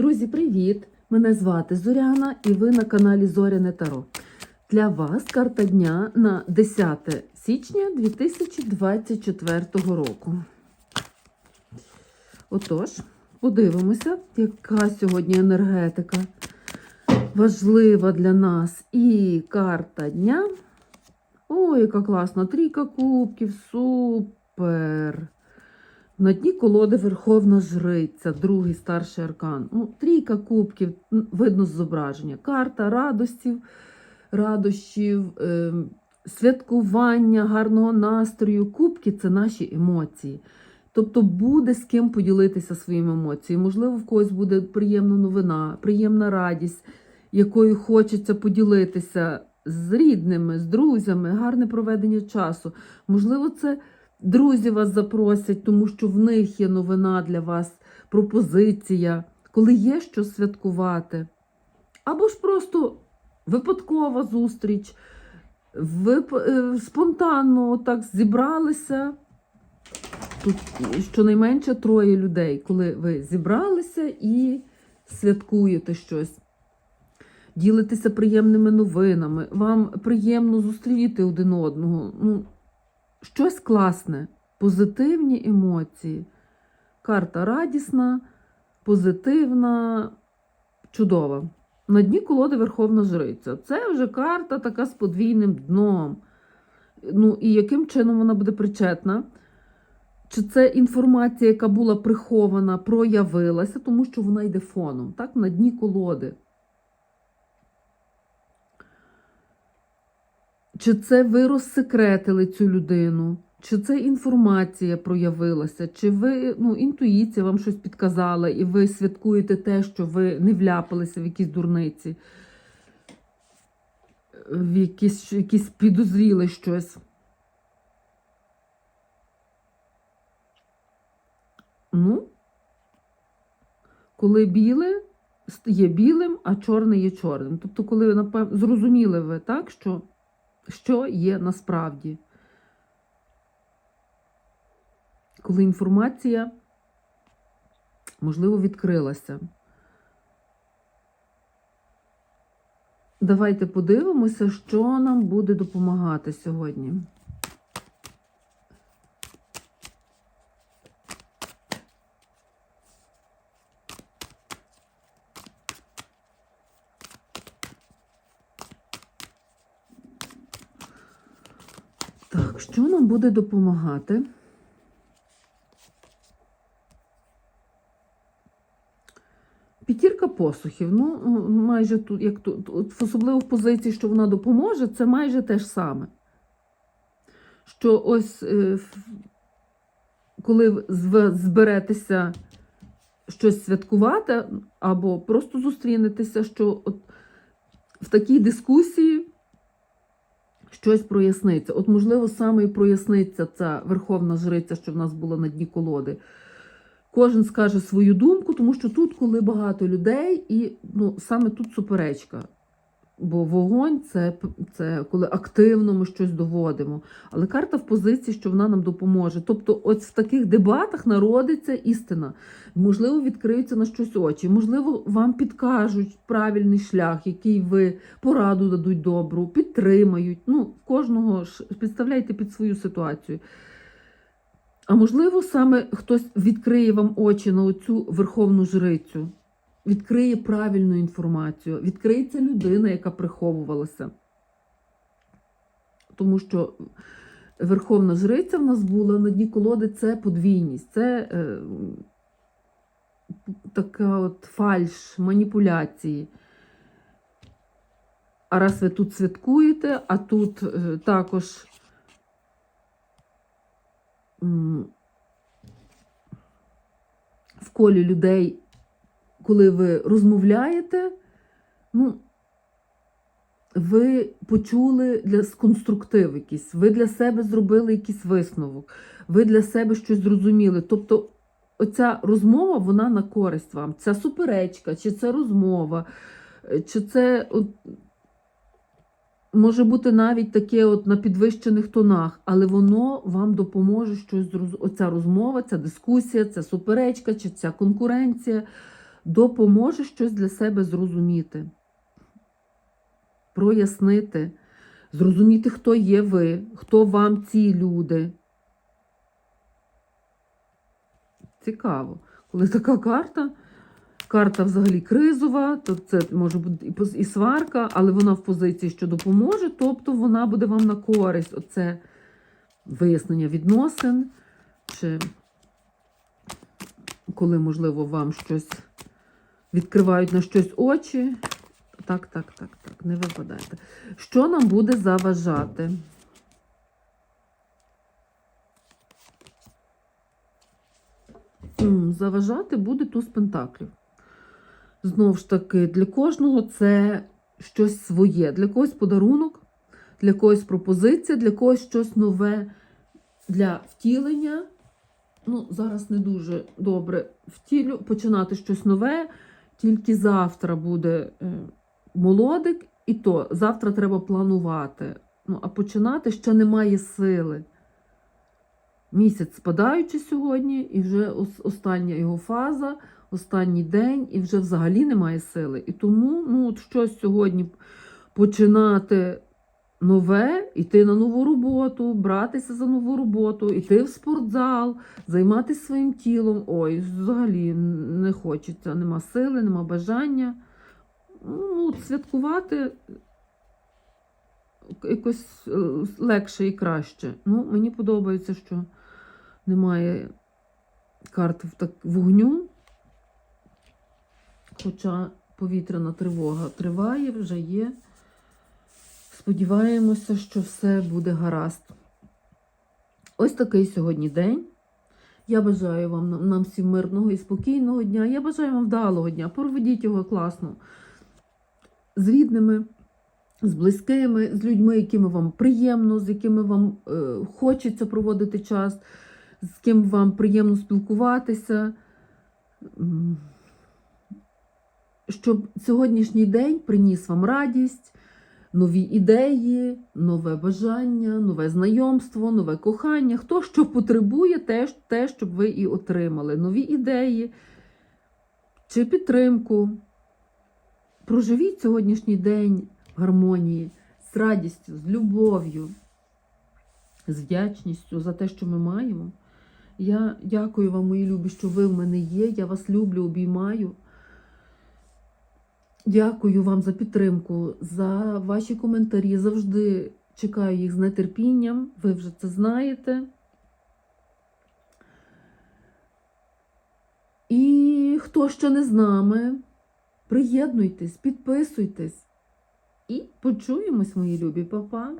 Друзі, привіт! Мене звати Зоряна і ви на каналі Зоряне Таро. Для вас карта дня на 10 січня 2024 року. Отож, подивимося, яка сьогодні енергетика важлива для нас. І карта дня. Ой, яка класна! Трійка кубків, супер! На дні колоди Верховна Жриця, другий старший аркан. Ну, трійка кубків, видно з зображення. Карта радостів, радощів, е, святкування, гарного настрою. Кубки це наші емоції. Тобто буде з ким поділитися своїми емоціями. Можливо, в когось буде приємна новина, приємна радість, якою хочеться поділитися з рідними, з друзями, гарне проведення часу. Можливо, це друзі вас запросять, тому що в них є новина для вас, пропозиція, коли є що святкувати. Або ж просто випадкова зустріч, ви е, спонтанно так зібралися. Тут щонайменше троє людей, коли ви зібралися і святкуєте щось. Ділитеся приємними новинами, вам приємно зустріти один одного. Ну, щось класне, позитивні емоції. Карта радісна, позитивна, чудова. На дні колоди Верховна Жриця. Це вже карта така з подвійним дном. Ну, і яким чином вона буде причетна? Чи це інформація, яка була прихована, проявилася, тому що вона йде фоном, так, на дні колоди. Чи це ви розсекретили цю людину? Чи це інформація проявилася? Чи ви ну, інтуїція вам щось підказала, і ви святкуєте те, що ви не вляпалися в якісь дурниці, в якісь, якісь підозріли щось? Ну, коли біле є білим, а чорне є чорним. Тобто, коли ви напев... зрозуміли ви, так, що, що є насправді. Коли інформація, можливо, відкрилася. Давайте подивимося, що нам буде допомагати сьогодні. Так, що нам буде допомагати? П'ятірка посухів. Ну, майже тут, як тут, особливо в позиції, що вона допоможе, це майже те ж саме. Що ось, е, коли зберетеся щось святкувати, або просто зустрінетеся, що от в такій дискусії щось проясниться. От, можливо, саме і проясниться ця верховна жриця, що в нас була на дні колоди. Кожен скаже свою думку, тому що тут, коли багато людей, і ну, саме тут суперечка. Бо вогонь це, це коли активно ми щось доводимо. Але карта в позиції, що вона нам допоможе. Тобто, ось в таких дебатах народиться істина. Можливо, відкриються на щось очі. Можливо, вам підкажуть правильний шлях, який ви пораду дадуть добру, підтримають. Ну, кожного ж підставляйте під свою ситуацію. А можливо, саме хтось відкриє вам очі на оцю верховну жрицю, відкриє правильну інформацію, відкриється людина, яка приховувалася. Тому що верховна жриця в нас була на дні колоди це подвійність, це е, така от фальш, маніпуляції. А раз ви тут святкуєте, а тут е, також в колі людей, коли ви розмовляєте, ну, ви почули для конструктив якийсь, ви для себе зробили якийсь висновок, ви для себе щось зрозуміли. Тобто, оця розмова, вона на користь вам. Ця суперечка, чи це розмова, е, чи це от, може бути навіть таке от на підвищених тонах, але воно вам допоможе щось зроз... Оця розмова, ця дискусія, ця суперечка, чи ця конкуренція. Допоможе щось для себе зрозуміти, прояснити, зрозуміти, хто є ви, хто вам ці люди. Цікаво, коли така карта. Карта взагалі кризова, то це може бути і сварка, але вона в позиції, що допоможе, тобто вона буде вам на користь. Оце вияснення відносин, чи коли, можливо, вам щось відкривають на щось очі. Так, так, так, так, не випадайте. Що нам буде заважати? Заважати буде туз пентаклів. Знову ж таки, для кожного це щось своє. Для когось подарунок, для когось пропозиція, для когось щось нове для втілення. Ну, зараз не дуже добре втілю, починати щось нове. Тільки завтра буде е, молодик, і то завтра треба планувати. Ну, а починати ще немає сили. Місяць спадаючи сьогодні, і вже остання його фаза, останній день, і вже взагалі немає сили. І тому ну, от щось сьогодні починати нове, йти на нову роботу, братися за нову роботу, йти в спортзал, займатися своїм тілом. Ой, взагалі не хочеться, нема сили, нема бажання. Ну, святкувати якось е, легше і краще. Ну, мені подобається, що немає карт вогню. Хоча повітряна тривога триває, вже є. Сподіваємося, що все буде гаразд. Ось такий сьогодні день. Я бажаю вам нам- всім мирного і спокійного дня. Я бажаю вам вдалого дня. Проведіть його класно з рідними, з близькими, з людьми, якими вам приємно, з якими вам е, хочеться проводити час, з ким вам приємно спілкуватися. Щоб сьогоднішній день приніс вам радість, нові ідеї, нове бажання, нове знайомство, нове кохання. Хто що потребує, те, те, щоб ви і отримали. Нові ідеї чи підтримку. Проживіть сьогоднішній день в гармонії, з радістю, з любов'ю, з вдячністю за те, що ми маємо. Я дякую вам, мої любі, що ви в мене є. Я вас люблю, обіймаю. Дякую вам за підтримку, за ваші коментарі. Завжди чекаю їх з нетерпінням. Ви вже це знаєте. І хто ще не з нами, приєднуйтесь, підписуйтесь і почуємось, мої любі, Па-па.